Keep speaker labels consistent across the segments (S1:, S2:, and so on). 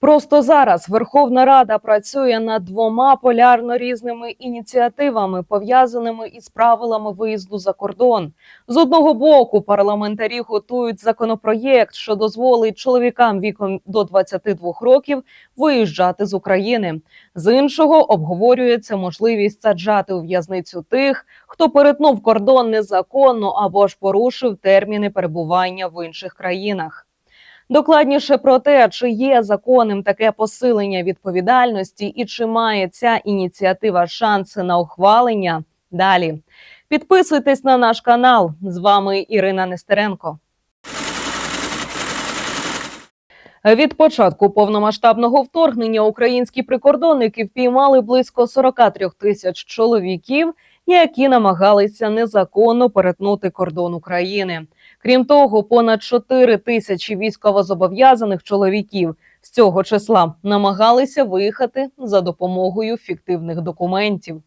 S1: Просто зараз Верховна Рада працює над двома полярно різними ініціативами, пов'язаними із правилами виїзду за кордон. З одного боку, парламентарі готують законопроєкт, що дозволить чоловікам віком до 22 років виїжджати з України. З іншого обговорюється можливість саджати у в'язницю тих, хто перетнув кордон незаконно або ж порушив терміни перебування в інших країнах. Докладніше про те, чи є законним таке посилення відповідальності і чи має ця ініціатива шанси на ухвалення. Далі підписуйтесь на наш канал. З вами Ірина Нестеренко. Від початку повномасштабного вторгнення українські прикордонники впіймали близько 43 тисяч чоловіків, які намагалися незаконно перетнути кордон України. Крім того, понад 4 тисячі військовозобов'язаних чоловіків з цього числа намагалися виїхати за допомогою фіктивних документів.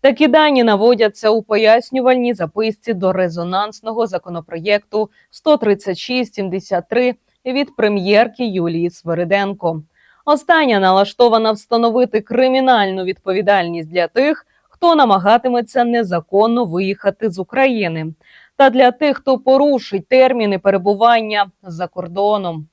S1: Такі дані наводяться у пояснювальній записці до резонансного законопроєкту 13673 від прем'єрки Юлії Свириденко. Остання налаштована встановити кримінальну відповідальність для тих, хто намагатиметься незаконно виїхати з України, та для тих, хто порушить терміни перебування за кордоном.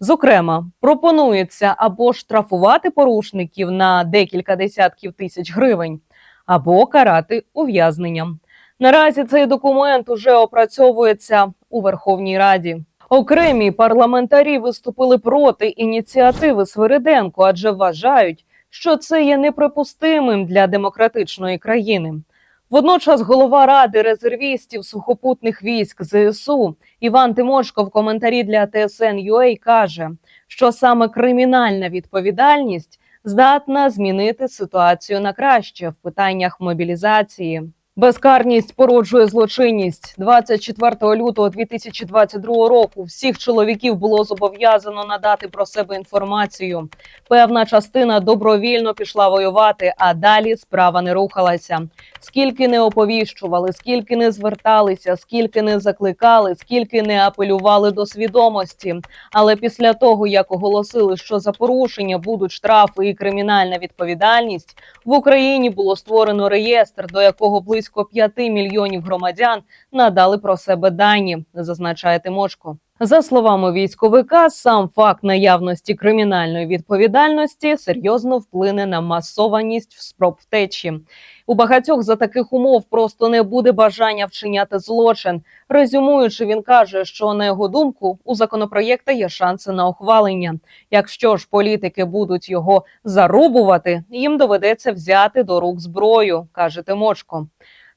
S1: Зокрема, пропонується або штрафувати порушників на декілька десятків тисяч гривень, або карати ув'язненням. Наразі цей документ уже опрацьовується у Верховній Раді. Окремі парламентарі виступили проти ініціативи Свириденко, адже вважають, що це є неприпустимим для демократичної країни. Водночас голова ради резервістів сухопутних військ ЗСУ Іван Тимошко в коментарі для TSN.ua каже, що саме кримінальна відповідальність здатна змінити ситуацію на краще в питаннях мобілізації. Безкарність породжує злочинність 24 лютого 2022 року. Всіх чоловіків було зобов'язано надати про себе інформацію. Певна частина добровільно пішла воювати, а далі справа не рухалася. Скільки не оповіщували, скільки не зверталися, скільки не закликали, скільки не апелювали до свідомості. Але після того, як оголосили, що за порушення будуть штрафи і кримінальна відповідальність, в Україні було створено реєстр, до якого близько 5 мільйонів громадян надали про себе дані, зазначає Тимошко. За словами військовика, сам факт наявності кримінальної відповідальності серйозно вплине на масованість спроб втечі. У багатьох за таких умов просто не буде бажання вчиняти злочин. Резюмуючи, він каже, що на його думку у законопроєкта є шанси на ухвалення. Якщо ж політики будуть його зарубувати, їм доведеться взяти до рук зброю, каже Тимочко.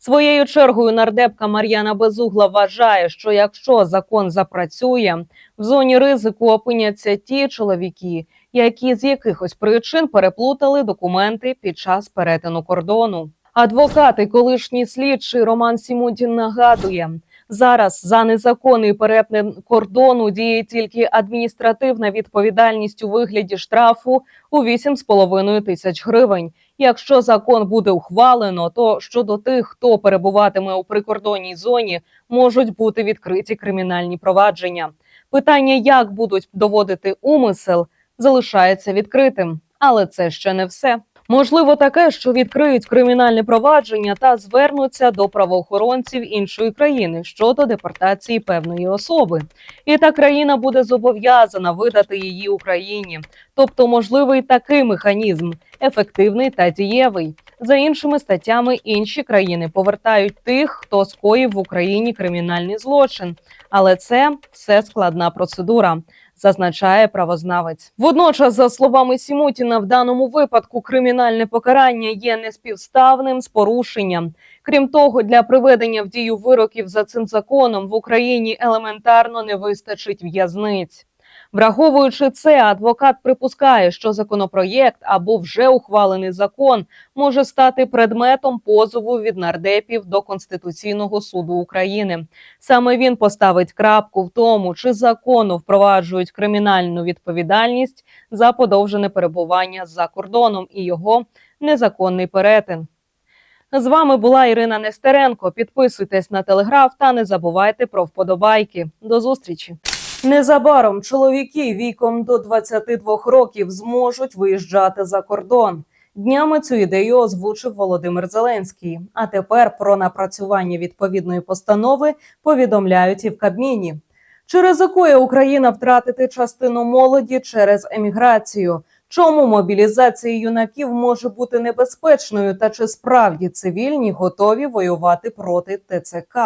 S1: Своєю чергою нардепка Мар'яна Безугла вважає, що якщо закон запрацює, в зоні ризику опиняться ті чоловіки, які з якихось причин переплутали документи під час перетину кордону. Адвокат і колишній слідчий Роман Сімутін нагадує. Зараз за незаконний перетин кордону діє тільки адміністративна відповідальність у вигляді штрафу у 8,5 тисяч гривень. Якщо закон буде ухвалено, то щодо тих, хто перебуватиме у прикордонній зоні, можуть бути відкриті кримінальні провадження. Питання, як будуть доводити умисел, залишається відкритим, але це ще не все. Можливо, таке, що відкриють кримінальне провадження та звернуться до правоохоронців іншої країни щодо депортації певної особи, і та країна буде зобов'язана видати її Україні. Тобто, можливий такий механізм ефективний та дієвий. За іншими статтями інші країни повертають тих, хто скоїв в Україні кримінальний злочин, але це все складна процедура зазначає правознавець. Водночас, за словами Сімутіна, в даному випадку кримінальне покарання є неспівставним з порушенням. Крім того, для приведення в дію вироків за цим законом в Україні елементарно не вистачить в'язниць. Враховуючи це, адвокат припускає, що законопроєкт або вже ухвалений закон може стати предметом позову від нардепів до Конституційного суду України. Саме він поставить крапку в тому, чи закону впроваджують кримінальну відповідальність за подовжене перебування за кордоном і його незаконний перетин. З вами була Ірина Нестеренко. Підписуйтесь на телеграф та не забувайте про вподобайки. До зустрічі. Незабаром чоловіки віком до 22 років зможуть виїжджати за кордон. Днями цю ідею озвучив Володимир Зеленський. А тепер про напрацювання відповідної постанови повідомляють і в Кабміні. Чи ризикує Україна втратити частину молоді через еміграцію? Чому мобілізація юнаків може бути небезпечною? Та чи справді цивільні готові воювати проти ТЦК?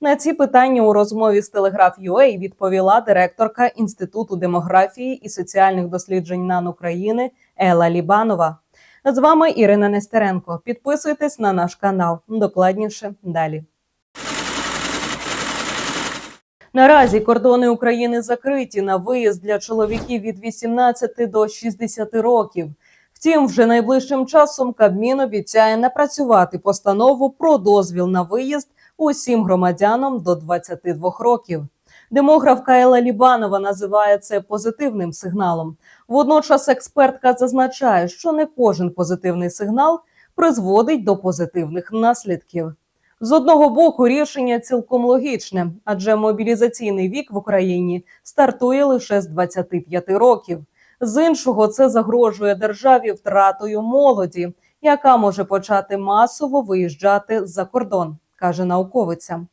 S1: На ці питання у розмові з Телеграф UA відповіла директорка Інституту демографії і соціальних досліджень НАН України Ела Лібанова. З вами Ірина Нестеренко. Підписуйтесь на наш канал. Докладніше далі. Наразі кордони України закриті на виїзд для чоловіків від 18 до 60 років. Втім, вже найближчим часом Кабмін обіцяє напрацювати постанову про дозвіл на виїзд усім громадянам до 22 років. Демографка Ела Лібанова називає це позитивним сигналом. Водночас експертка зазначає, що не кожен позитивний сигнал призводить до позитивних наслідків. З одного боку, рішення цілком логічне, адже мобілізаційний вік в Україні стартує лише з 25 років. З іншого, це загрожує державі втратою молоді, яка може почати масово виїжджати за кордон, каже науковиця.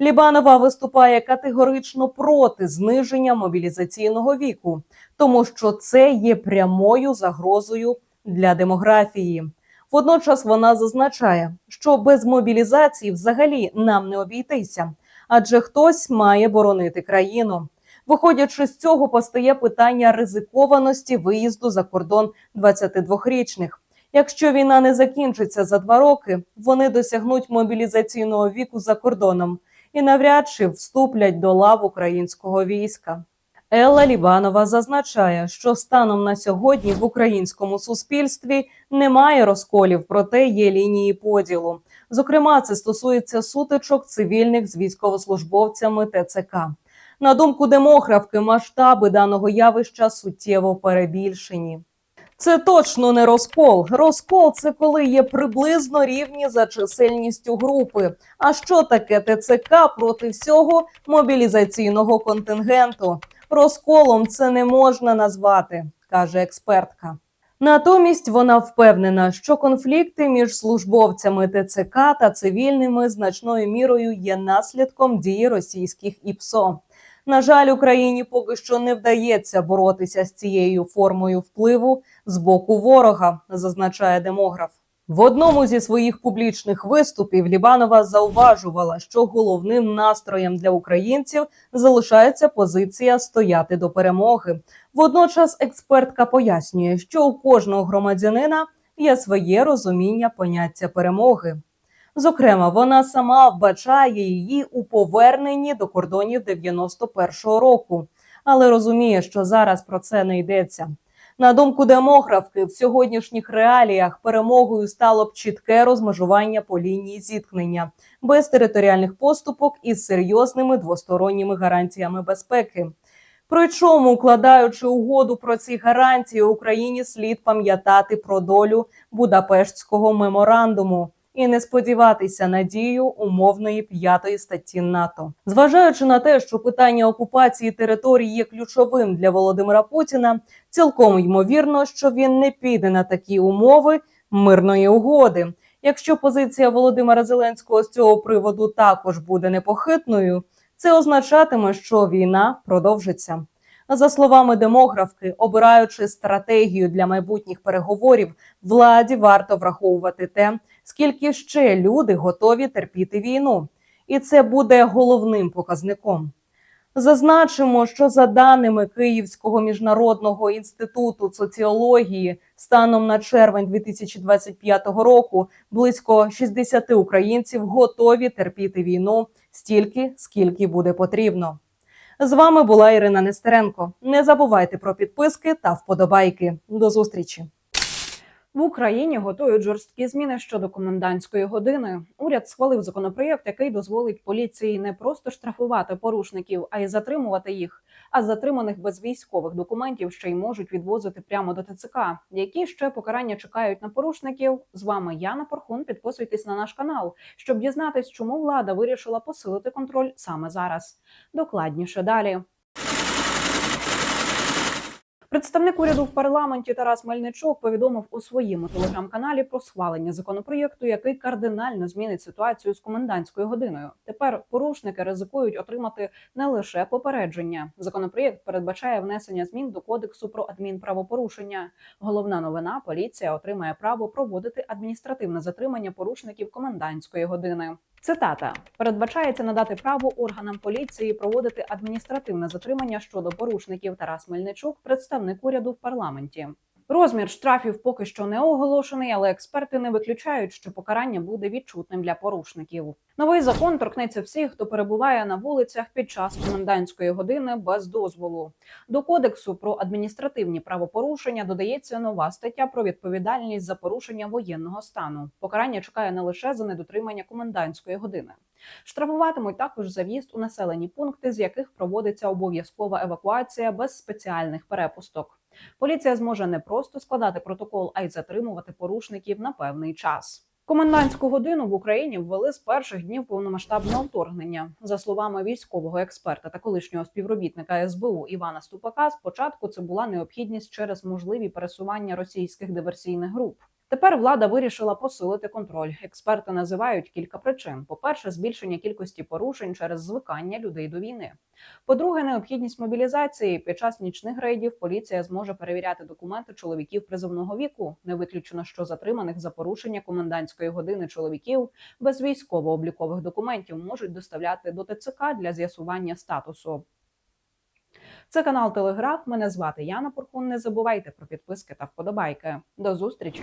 S1: Лібанова виступає категорично проти зниження мобілізаційного віку, тому що це є прямою загрозою для демографії. Водночас вона зазначає, що без мобілізації взагалі нам не обійтися, адже хтось має боронити країну. Виходячи з цього, постає питання ризикованості виїзду за кордон 22-річних. Якщо війна не закінчиться за два роки, вони досягнуть мобілізаційного віку за кордоном і навряд чи вступлять до лав українського війська. Елла Лібанова зазначає, що станом на сьогодні в українському суспільстві немає розколів, проте є лінії поділу. Зокрема, це стосується сутичок цивільних з військовослужбовцями ТЦК. На думку демографки, масштаби даного явища суттєво перебільшені. Це точно не розкол. Розкол це коли є приблизно рівні за чисельністю групи. А що таке ТЦК проти всього мобілізаційного контингенту? Розколом це не можна назвати, каже експертка. Натомість вона впевнена, що конфлікти між службовцями ТЦК та цивільними значною мірою є наслідком дії російських ІПСО. На жаль, Україні поки що не вдається боротися з цією формою впливу з боку ворога, зазначає демограф. В одному зі своїх публічних виступів Лібанова зауважувала, що головним настроєм для українців залишається позиція стояти до перемоги. Водночас експертка пояснює, що у кожного громадянина є своє розуміння поняття перемоги. Зокрема, вона сама вбачає її у поверненні до кордонів 91-го року, але розуміє, що зараз про це не йдеться. На думку демографки, в сьогоднішніх реаліях перемогою стало б чітке розмежування по лінії зіткнення без територіальних поступок із серйозними двосторонніми гарантіями безпеки. Причому, укладаючи угоду про ці гарантії, Україні слід пам'ятати про долю Будапештського меморандуму і не сподіватися на дію умовної п'ятої статті НАТО, зважаючи на те, що питання окупації територій є ключовим для Володимира Путіна, цілком ймовірно, що він не піде на такі умови мирної угоди. Якщо позиція Володимира Зеленського з цього приводу також буде непохитною, це означатиме, що війна продовжиться. За словами демографки, обираючи стратегію для майбутніх переговорів, владі варто враховувати те, скільки ще люди готові терпіти війну, і це буде головним показником. Зазначимо, що за даними Київського міжнародного інституту соціології, станом на червень 2025 року близько 60 українців готові терпіти війну стільки, скільки буде потрібно. З вами була Ірина Нестеренко. Не забувайте про підписки та вподобайки. До зустрічі.
S2: В Україні готують жорсткі зміни щодо комендантської години. Уряд схвалив законопроєкт, який дозволить поліції не просто штрафувати порушників, а й затримувати їх. А затриманих без військових документів ще й можуть відвозити прямо до ТЦК. Які ще покарання чекають на порушників? З вами Яна Порхун. Підписуйтесь на наш канал, щоб дізнатись, чому влада вирішила посилити контроль саме зараз. Докладніше далі. Представник уряду в парламенті Тарас Мельничук повідомив у своєму телеграм-каналі про схвалення законопроєкту, який кардинально змінить ситуацію з комендантською годиною. Тепер порушники ризикують отримати не лише попередження. Законопроєкт передбачає внесення змін до кодексу про адмінправопорушення. Головна новина: поліція отримає право проводити адміністративне затримання порушників комендантської години. Цитата передбачається надати право органам поліції проводити адміністративне затримання щодо порушників. Тарас Мельничук, представник уряду в парламенті. Розмір штрафів поки що не оголошений, але експерти не виключають, що покарання буде відчутним для порушників. Новий закон торкнеться всіх, хто перебуває на вулицях під час комендантської години без дозволу. До кодексу про адміністративні правопорушення додається нова стаття про відповідальність за порушення воєнного стану. Покарання чекає не лише за недотримання комендантської години. Штрафуватимуть також за в'їзд у населені пункти, з яких проводиться обов'язкова евакуація без спеціальних перепусток. Поліція зможе не просто складати протокол, а й затримувати порушників на певний час. Комендантську годину в Україні ввели з перших днів повномасштабного вторгнення. За словами військового експерта та колишнього співробітника СБУ Івана Ступака, спочатку це була необхідність через можливі пересування російських диверсійних груп. Тепер влада вирішила посилити контроль. Експерти називають кілька причин: по-перше, збільшення кількості порушень через звикання людей до війни. По-друге, необхідність мобілізації під час нічних рейдів поліція зможе перевіряти документи чоловіків призовного віку. Не виключено, що затриманих за порушення комендантської години чоловіків без військово-облікових документів можуть доставляти до ТЦК для з'ясування статусу. Це канал Телеграф. Мене звати Яна Пурхун. Не забувайте про підписки та вподобайки. До зустрічі!